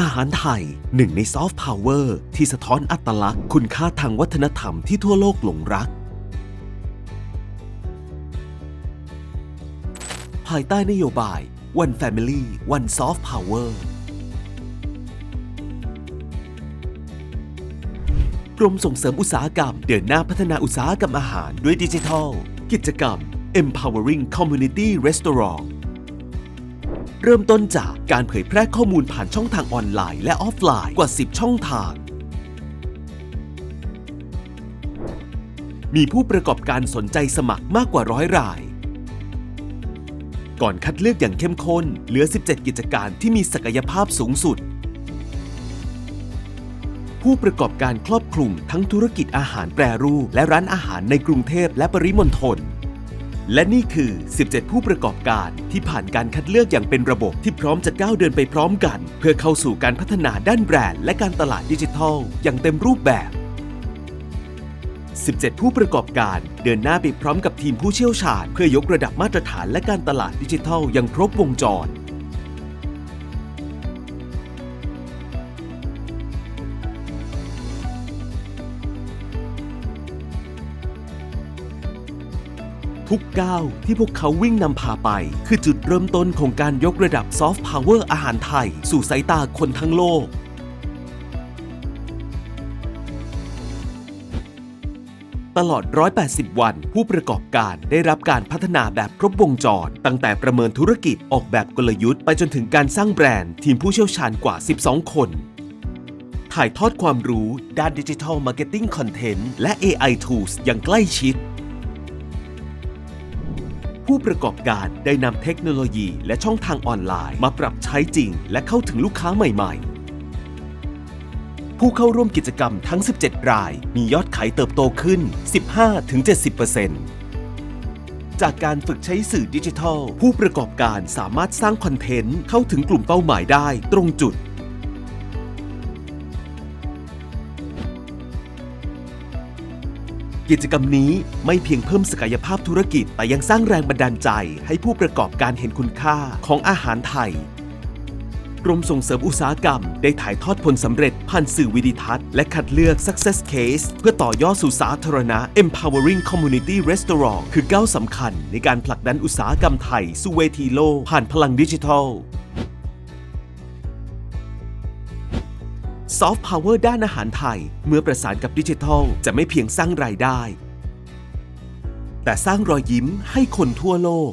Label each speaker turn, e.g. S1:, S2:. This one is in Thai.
S1: อาหารไทยหนึ่งในซอฟต์พาวเวอร์ที่สะท้อนอัตลักษณ์คุณค่าทางวัฒนธรรมที่ทั่วโลกหลงรัก ภายใต้นโยบาย One Family One Soft Power กรมส่งเสริมอุตสาหกรรม เดินหน้าพัฒนาอุตสาหกรรมอาหารด้วยดิจิทัล กิจกรรม Empowering Community Restaurant เริ่มต้นจากการเผยแพร่ข้อมูลผ่านช่องทางออนไลน์และออฟไลน์กว่า 10 ช่องทาง มีผู้ประกอบการสนใจสมัครมากกว่าร้อยราย ก่อนคัดเลือกอย่างเข้มข้น เหลือ 17 กิจการที่มีศักยภาพสูงสุด ผู้ประกอบการครอบคลุมทั้งธุรกิจอาหารแปรรูป และร้านอาหารในกรุงเทพและปริมณฑล และนี่คือ 17 ผู้ประกอบการที่ผ่านการคัดเลือกอย่างเป็นระบบที่พร้อมจะก้าวเดินไปพร้อมกัน เพื่อเข้าสู่การพัฒนาด้านแบรนด์และการตลาดดิจิทัล อย่างเต็มรูปแบบ 17 ผู้ประกอบการเดินหน้าไปพร้อมกับทีมผู้เชี่ยวชาญ เพื่อยกระดับมาตรฐานและการตลาดดิจิทัลอย่างครบวงจร ทุกก้าวที่พวกเขาวิ่งนำพาไป คือจุดเริ่มต้นของการยกระดับซอฟต์พาวเวอร์อาหารไทย สู่สายตาคนทั้งโลก ตลอด 180 วัน ผู้ประกอบการได้รับการพัฒนาแบบครบวงจร ตั้งแต่ประเมินธุรกิจออกแบบกลยุทธ์ไปจนถึงการสร้างแบรนด์ทีมผู้เชี่ยวชาญกว่า 12 คนถ่ายทอดความรู้ด้านดิจิทัลมาร์เก็ตติ้งคอนเทนต์และ AI Tools อย่างใกล้ชิด ผู้ประกอบการได้นำเทคโนโลยีและช่องทางออนไลน์ มาปรับใช้จริง และเข้าถึงลูกค้าใหม่ ๆ ผู้เข้าร่วมกิจกรรมทั้ง 17 ราย มียอดขายเติบโตขึ้น 15-70%จากการฝึกใช้สื่อดิจิทัล ผู้ประกอบการสามารถสร้างคอนเทนต์เข้าถึงกลุ่มเป้าหมายได้ตรงจุด กิจกรรมนี้ไม่เพียงเพิ่มศักยภาพธุรกิจ แต่ยังสร้างแรงบันดาลใจให้ผู้ประกอบการเห็นคุณค่าของอาหารไทย กรมส่งเสริมอุตสาหกรรม ได้ถ่ายทอดผลสำเร็จผ่านสื่อวิดิทัศน์ และคัดเลือก success case เพื่อต่อยอดสู่สาธารณะ empowering community restaurant คือก้าวสำคัญในการผลักดันอุตสาหกรรมไทยสู่เวทีโลกผ่านพลังดิจิทัล ซอฟต์พาวเวอร์ด้านอาหารไทย เมื่อประสานกับดิจิทัล จะไม่เพียงสร้างรายได้ แต่สร้างรอยยิ้มให้คนทั่วโลก